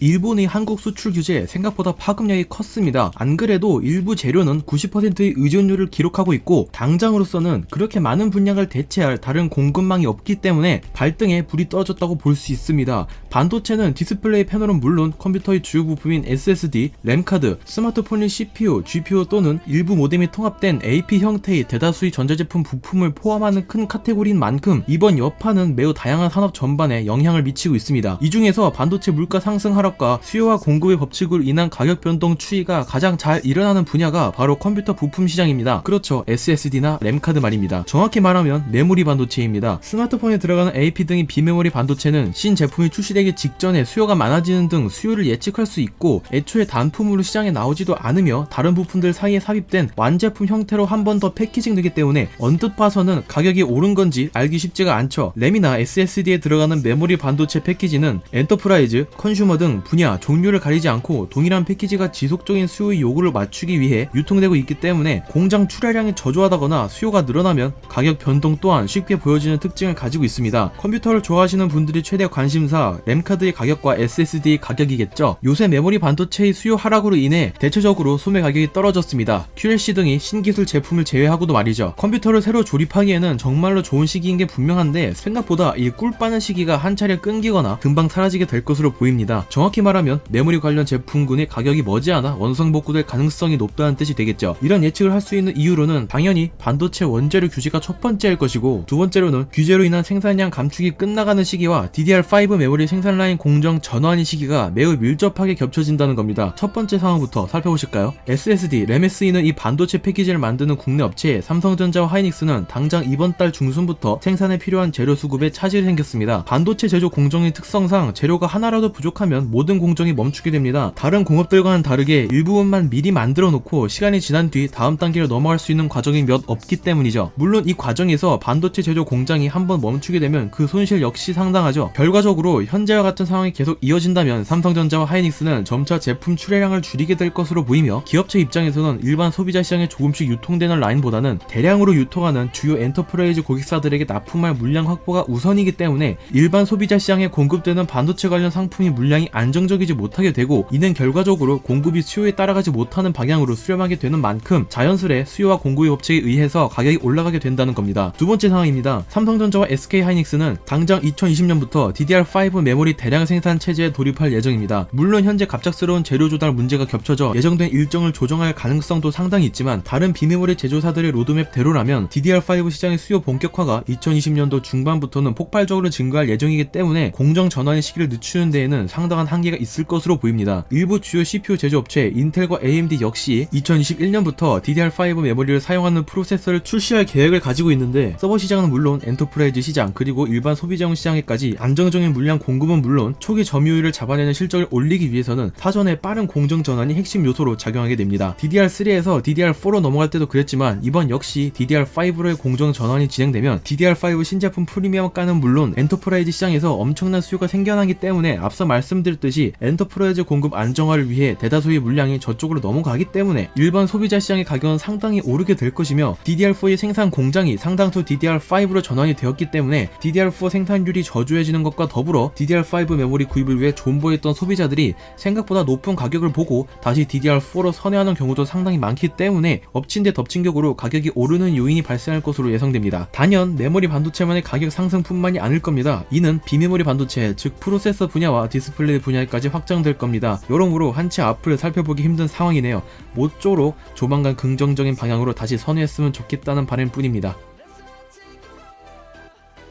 일본의 한국 수출 규제 생각보다 파급력이 컸습니다. 안 그래도 일부 재료는 90%의 의존율을 기록하고 있고 당장으로서는 그렇게 많은 분량을 대체할 다른 공급망이 없기 때문에 발등에 불이 떨어졌다고 볼 수 있습니다. 반도체는 디스플레이 패널은 물론 컴퓨터의 주요 부품인 SSD, 램카드, 스마트폰의 CPU, GPU 또는 일부 모뎀이 통합된 AP 형태의 대다수의 전자제품 부품을 포함하는 큰 카테고리인 만큼 이번 여파는 매우 다양한 산업 전반에 영향을 미치고 있습니다. 이 중에서 반도체 물가 상승 하락 과 수요와 공급의 법칙으로 인한 가격 변동 추이가 가장 잘 일어나는 분야가 바로 컴퓨터 부품 시장입니다. 그렇죠. SSD나 램카드 말입니다. 정확히 말하면 메모리 반도체입니다. 스마트폰에 들어가는 AP 등의 비메모리 반도체는 신제품이 출시되기 직전에 수요가 많아지는 등 수요를 예측할 수 있고 애초에 단품으로 시장에 나오지도 않으며 다른 부품들 사이에 삽입된 완제품 형태로 한 번 더 패키징되기 때문에 언뜻 봐서는 가격이 오른 건지 알기 쉽지가 않죠. 램이나 SSD에 들어가는 메모리 반도체 패키지는 엔터프라이즈, 컨슈머 등 분야, 종류를 가리지 않고 동일한 패키지가 지속적인 수요의 요구를 맞추기 위해 유통되고 있기 때문에 공장 출하량이 저조하다거나 수요가 늘어나면 가격 변동 또한 쉽게 보여지는 특징을 가지고 있습니다. 컴퓨터를 좋아하시는 분들이 최대 관심사 램카드의 가격과 SSD의 가격이겠죠. 요새 메모리 반도체의 수요 하락으로 인해 대체적으로 소매 가격이 떨어졌습니다. QLC 등이 신기술 제품을 제외하고도 말이죠. 컴퓨터를 새로 조립하기에는 정말로 좋은 시기인 게 분명한데 생각보다 이 꿀 빠는 시기가 한 차례 끊기거나 금방 사라지게 될 것으로 보입니다. 정확 히 말하면 메모리 관련 제품군의 가격이 머지않아 원성복구될 가능성이 높다는 뜻이 되겠죠. 이런 예측을 할 수 있는 이유로는 당연히 반도체 원재료 규제가 첫 번째일 것이고 두 번째로는 규제로 인한 생산량 감축이 끝나가는 시기와 DDR5 메모리 생산 라인 공정 전환의 시기가 매우 밀접하게 겹쳐진다는 겁니다. 첫 번째 상황부터 살펴보실까요? SSD, 램에 쓰이는 이 반도체 패키지를 만드는 국내 업체 삼성전자와 하이닉스는 당장 이번 달 중순부터 생산에 필요한 재료 수급에 차질이 생겼습니다. 반도체 제조 공정의 특성상 재료가 하나라도 부족하면 모든 공정이 멈추게 됩니다. 다른 공업들과는 다르게 일부분만 미리 만들어 놓고 시간이 지난 뒤 다음 단계로 넘어갈 수 있는 과정이 몇 없기 때문이죠. 물론 이 과정에서 반도체 제조 공장이 한번 멈추게 되면 그 손실 역시 상당하죠. 결과적으로 현재와 같은 상황이 계속 이어진다면 삼성전자와 하이닉스는 점차 제품 출하량을 줄이게 될 것으로 보이며 기업체 입장에서는 일반 소비자 시장에 조금씩 유통되는 라인보다는 대량으로 유통하는 주요 엔터프라이즈 고객사들에게 납품할 물량 확보가 우선이기 때문에 일반 소비자 시장에 공급되는 반도체 관련 상품이 물량이 안 정적이지 못하게 되고 이는 결과적으로 공급이 수요에 따라가지 못하는 방향으로 수렴하게 되는 만큼 자연스레 수요와 공급의 법칙에 의해서 가격이 올라가게 된다는 겁니다. 두 번째 상황입니다. 삼성전자와 SK 하이닉스는 당장 2020년부터 DDR5 메모리 대량 생산 체제에 돌입할 예정입니다. 물론 현재 갑작스러운 재료 조달 문제가 겹쳐져 예정된 일정을 조정할 가능성도 상당히 있지만 다른 비메모리 제조사들의 로드맵대로라면 DDR5 시장의 수요 본격화가 2020년도 중반부터는 폭발적으로 증가할 예정이기 때문에 공정 전환의 시기를 늦추는 데에는 상당한 한계가 있을 것으로 보입니다. 일부 주요 CPU 제조업체 인텔과 AMD 역시 2021년부터 DDR5 메모리를 사용하는 프로세서를 출시할 계획을 가지고 있는데 서버 시장은 물론 엔터프라이즈 시장 그리고 일반 소비자용 시장에까지 안정적인 물량 공급은 물론 초기 점유율을 잡아내는 실적을 올리기 위해서는 사전에 빠른 공정 전환이 핵심 요소로 작용하게 됩니다. DDR3에서 DDR4로 넘어갈 때도 그랬지만 이번 역시 DDR5로의 공정 전환이 진행되면 DDR5 신제품 프리미엄가는 물론 엔터프라이즈 시장에서 엄청난 수요가 생겨나기 때문에 앞서 말씀드렸듯 이 엔터프라이즈 공급 안정화를 위해 대다수의 물량이 저쪽으로 넘어가기 때문에 일반 소비자 시장의 가격은 상당히 오르게 될 것이며 DDR4의 생산 공장이 상당수 DDR5로 전환이 되었기 때문에 DDR4 생산율이 저조해지는 것과 더불어 DDR5 메모리 구입을 위해 존버했던 소비자들이 생각보다 높은 가격을 보고 다시 DDR4로 선회하는 경우도 상당히 많기 때문에 엎친 데 덮친 격으로 가격이 오르는 요인이 발생할 것으로 예상됩니다. 단연 메모리 반도체만의 가격 상승뿐만이 아닐 겁니다. 이는 비메모리 반도체, 즉 프로세서 분야와 디스플레이 분야까지 확장될 겁니다. 여러모로 한치 앞을 살펴보기 힘든 상황이네요. 모쪼록 조만간 긍정적인 방향으로 다시 선회했으면 좋겠다는 바람뿐입니다.